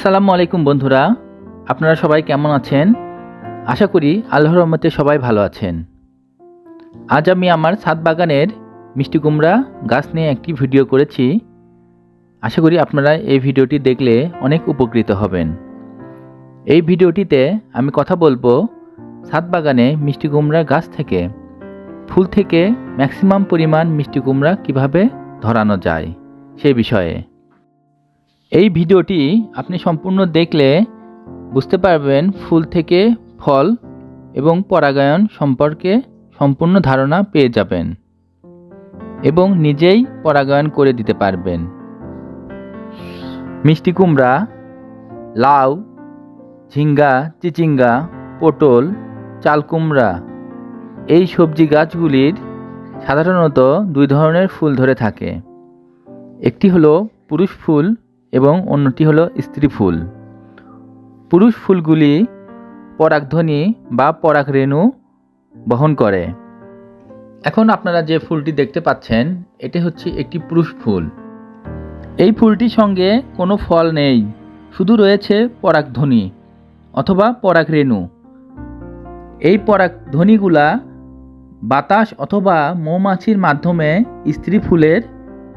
আসসালামু আলাইকুম বন্ধুরা, আপনারা সবাই কেমন আছেন? আশা করি আল্লাহর রহমতে সবাই ভালো আছেন। আজ আমি আমার ছাদ বাগানের মিষ্টি কুমড়া গাছ নিয়ে একটি ভিডিও করেছি। আশা করি আপনারা এই ভিডিওটি দেখলে অনেক উপকৃত হবেন। এই ভিডিওটিতে আমি কথা বলব ছাদ বাগানে মিষ্টি কুমড়া গাছ থেকে ফুল থেকে ম্যাক্সিমাম পরিমাণ মিষ্টি কুমড়া কীভাবে ধরানো যায় সে বিষয়ে। এই ভিডিওটি আপনি সম্পূর্ণ দেখলে বুঝতে পারবেন ফুল থেকে ফল এবং পরাগায়ন সম্পর্কে সম্পূর্ণ ধারণা পেয়ে যাবেন এবং নিজেই পরাগায়ন করে দিতে পারবেন। মিষ্টি কুমড়া, লাউ, ঝিঙ্গা, চিচিঙ্গা, পটল, চাল কুমড়া এই সবজি গাছগুলির সাধারণত দুই ধরনের ফুল ধরে থাকে। একটি হলো পুরুষ ফুল এবং অন্যটি হলো স্ত্রী ফুল। পুরুষ ফুলগুলি পরাগধ্বনি বা পরাগ রেণু বহন করে। এখন আপনারা যে ফুলটি দেখতে পাচ্ছেন, এটি হচ্ছে একটি পুরুষ ফুল। এই ফুলটির সঙ্গে কোনো ফল নেই, শুধু রয়েছে পরাগধ্বনি অথবা পরাগ রেণু। এই পরাগধ্বনিগুলা বাতাস অথবা মৌমাছির মাধ্যমে স্ত্রী ফুলের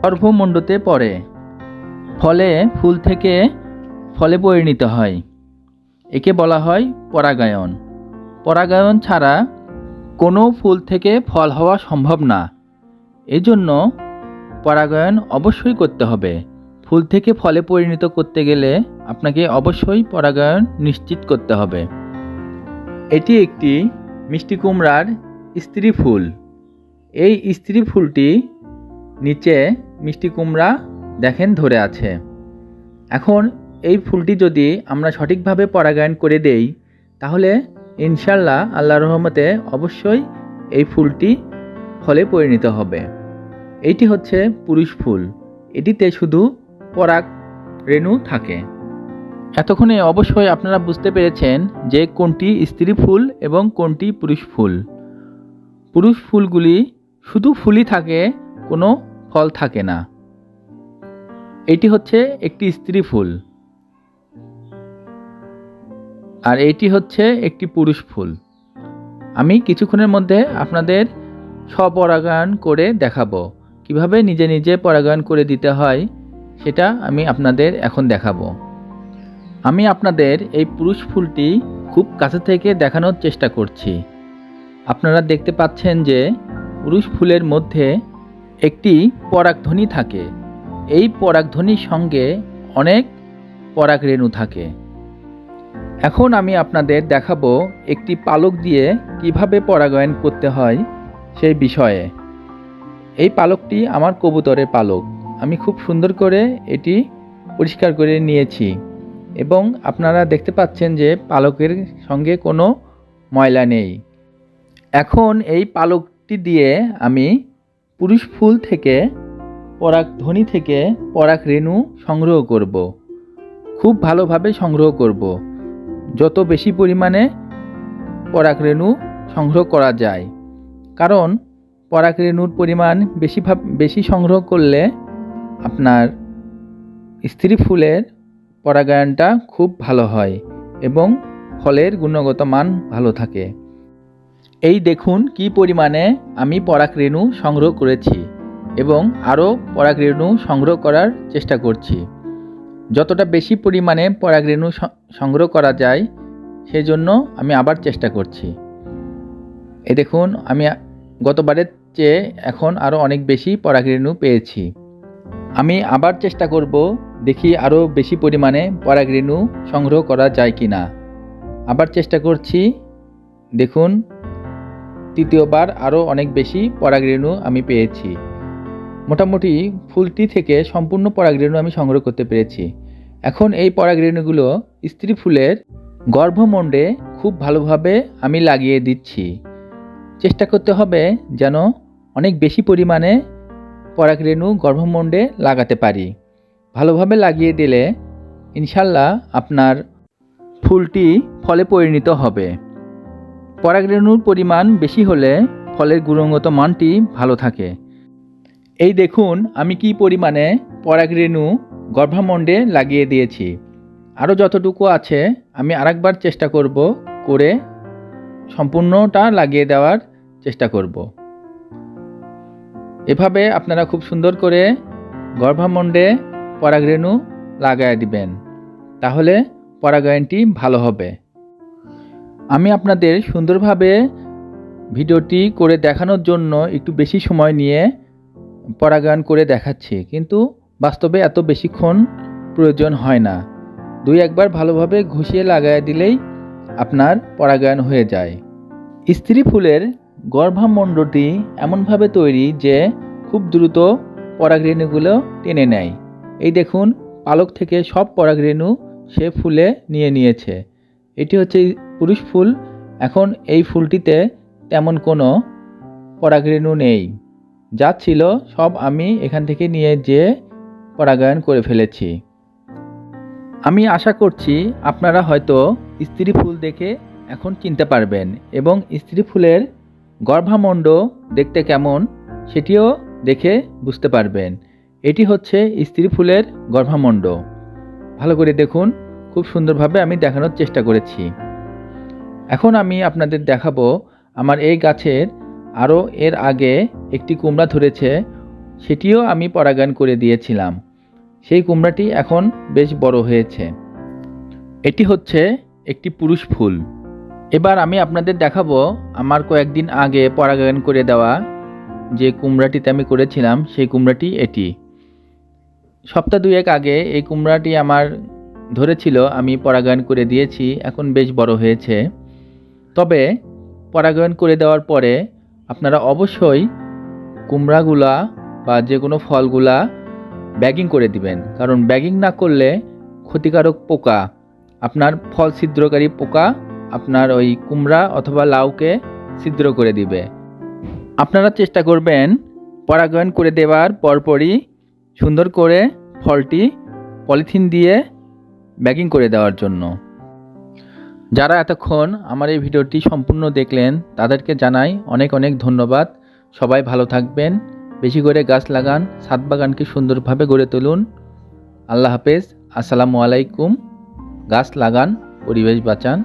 গর্ভমণ্ডতে পড়ে। ফলে ফুল থেকে ফলে পরিণত হয়। একে বলা হয় পরাগায়ন। পরাগায়ন ছাড়া কোনো ফুল থেকে ফল হওয়া সম্ভব না। এজন্য পরাগায়ন অবশ্যই করতে হবে। ফুল থেকে ফলে পরিণত করতে গেলে আপনাকে অবশ্যই পরাগায়ন নিশ্চিত করতে হবে। এটি একটি মিষ্টি কুমড়ার স্ত্রী ফুল। এই স্ত্রী ফুলটি নিচে মিষ্টি কুমড়া দেখেন ধরে আছে। এখন এই ফুলটি যদি আমরা সঠিকভাবে পরাগায়ন করে দেই, তাহলে ইনশাল্লাহ আল্লাহ রহমতে অবশ্যই এই ফুলটি ফলে পরিণত হবে। এইটি হচ্ছে পুরুষ ফুল। এটিতে শুধু পরাগ রেণু থাকে। এতক্ষণে অবশ্যই আপনারা বুঝতে পেরেছেন যে কোনটি স্ত্রী ফুল এবং কোনটি পুরুষ ফুল। পুরুষ ফুলগুলি শুধু ফুলই থাকে, কোনো ফল থাকে না। এটি হচ্ছে একটি স্ত্রী ফুল। আর এটি হচ্ছে একটি পুরুষ ফুল। আমি কিছুক্ষণের মধ্যে আপনাদের স্বপরাগায়ন করে দেখাবো। কীভাবে নিজে নিজে পরাগায়ন করে দিতে হয়, সেটা আমি আপনাদের এখন দেখাবো। আমি আপনাদের এই পুরুষ ফুলটি খুব কাছে থেকে দেখানোর চেষ্টা করছি। আপনারা দেখতে পাচ্ছেন যে পুরুষ ফুলের মধ্যে একটি পরাগধ্বনি থাকে। এই পরাগধ্বনির সঙ্গে অনেক পরাগ রেণু থাকে। এখন আমি আপনাদের দেখাবো একটি পালক দিয়ে কীভাবে পরাগায়ন করতে হয় সেই বিষয়ে। এই পালকটি আমার কবুতরের পালক। আমি খুব সুন্দর করে এটি পরিষ্কার করে নিয়েছি এবং আপনারা দেখতে পাচ্ছেন যে পালকের সঙ্গে কোনো ময়লা নেই। এখন এই পালকটি দিয়ে আমি পুরুষ ফুল থেকে পরাগ ধ্বনি থেকে পরাগ রেণু সংগ্রহ করব। খুব ভালোভাবে সংগ্রহ করব। যত বেশি পরিমাণে পরাগ রেণু সংগ্রহ করা যায়। কারণ পরাগ রেণুর পরিমাণ বেশি বেশি সংগ্রহ করলে আপনার স্ত্রী ফুলের পরাগায়নটা খুব ভালো হয় এবং ফলের গুণগত মান ভালো থাকে। এই দেখুন কি পরিমাণে আমি পরাগ রেণু সংগ্রহ করেছি। এবং আরও পরাগ রেণু সংগ্রহ করার চেষ্টা করছি। যতটা বেশি পরিমাণে পরাগ রেণু সংগ্রহ করা যায়, সেজন্য আমি আবার চেষ্টা করছি। এ দেখুন, আমি গতবারের চেয়ে এখন আরও অনেক বেশি পরাগ রেণু পেয়েছি। আমি আবার চেষ্টা করব দেখি আরও বেশি পরিমাণে পরাগ রেণু সংগ্রহ করা যায় কি না আবার চেষ্টা করছি। দেখুন, তৃতীয়বার আরও অনেক বেশি পরাগ রেণু আমি পেয়েছি। মোটামুটি ফুলটি থেকে সম্পূর্ণ পরাগরেণু আমি সংগ্রহ করতে পেরেছি। এখন এই পরাগরেণুগুলো স্ত্রী ফুলের গর্ভমণ্ডে খুব ভালোভাবে আমি লাগিয়ে দিচ্ছি। চেষ্টা করতে হবে যেন অনেক বেশি পরিমাণে পরাগরেণু গর্ভমণ্ডে লাগাতে পারি। ভালোভাবে লাগিয়ে দিলে ইনশাল্লাহ আপনার ফুলটি ফলে পরিণত হবে। পরাগরেণুর পরিমাণ বেশি হলে ফলের গুণগত মানটি ভালো থাকে। এই দেখুন, আমি কি পরিমাণে পরাগরেণু গর্ভামণ্ডে লাগিয়ে দিয়েছি। আরও যতটুকু আছে, আমি আরেকবার চেষ্টা করব করে সম্পূর্ণটা লাগিয়ে দেওয়ার চেষ্টা করব। এভাবে আপনারা খুব সুন্দর করে গর্ভামণ্ডে পরাগরেণু লাগায় দিবেন। তাহলে পরাগায়নটি ভালো হবে। আমি আপনাদের সুন্দরভাবে ভিডিওটি করে দেখানোর জন্য একটু বেশি সময় নিয়ে পরাগায়ন করে দেখাচ্ছে, কিন্তু বাস্তবে এত বেশিক্ষণ প্রয়োজন হয় না। দুই একবার ভালোভাবে ঘষিয়ে লাগায় দিলেই আপনার পরাগায়ন হয়ে যায়। স্ত্রী ফুলের গর্ভামণ্ডটি এমনভাবে তৈরি যে খুব দ্রুত পরাগরেণুগুলো টেনে নেয়। এই দেখুন, পালক থেকে সব পরাগরেণু সে ফুলে নিয়ে নিয়েছে। এটি হচ্ছে পুরুষ ফুল, এখন এই ফুলটিতে তেমন কোনো পরাগরেণু নেই। যা ছিল সব আমি এখান থেকে নিয়ে যেয়ে পরাগায়ন করে ফেলেছি। আমি আশা করছি আপনারা হয়তো স্ত্রী ফুল দেখে এখন চিনতে পারবেন এবং স্ত্রী ফুলের গর্ভামণ্ড দেখতে কেমন সেটিও দেখে বুঝতে পারবেন। এটি হচ্ছে স্ত্রী ফুলের গর্ভামণ্ড। ভালো করে দেখুন, খুব সুন্দরভাবে আমি দেখানোর চেষ্টা করেছি। এখন আমি আপনাদের দেখাবো আমার এই গাছের আরও এর আগে একটি কুমড়া ধরেছে, সেটিও আমি পরাগায়ন করে দিয়েছিলাম। সেই কুমড়াটি এখন বেশ বড় হয়েছে। এটি হচ্ছে একটি পুরুষ ফুল। এবার আমি আপনাদের দেখাবো আমার কয়েকদিন আগে পরাগায়ন করে দেওয়া যে কুমড়াটিতে আমি করেছিলাম, সেই কুমড়াটি এটি। সপ্তাহ দুয়েক আগে এই কুমড়াটি আমার ধরেছিল, আমি পরাগায়ন করে দিয়েছি, এখন বেশ বড় হয়েছে। তবে পরাগায়ন করে দেওয়ার পরে আপনারা অবশ্যই কুমড়াগুলা বা যে কোনো ফলগুলা ব্যাগিং করে দিবেন। কারণ ব্যাগিং না করলে ক্ষতিকারক পোকা, আপনার ফল ছিদ্রকারী পোকা আপনার ওই কুমড়া অথবা লাউকে ছিদ্র করে দিবে। আপনারা চেষ্টা করবেন পরাগায়ন করে দেওয়ার পরপরই সুন্দর করে ফলটি পলিথিন দিয়ে ব্যাগিং করে দেওয়ার জন্য। যারা এতক্ষণ আমার এই ভিডিওটি সম্পূর্ণ দেখলেন, তাদেরকে জানাই অনেক অনেক ধন্যবাদ। সবাই ভালো থাকবেন। বেশি করে গাছ লাগান সাত বাগানকে সুন্দরভাবে গড়ে তুলুন। আল্লাহ হাফেজ। আসসালামু আলাইকুম। গাছ লাগান, পরিবেশ বাঁচান।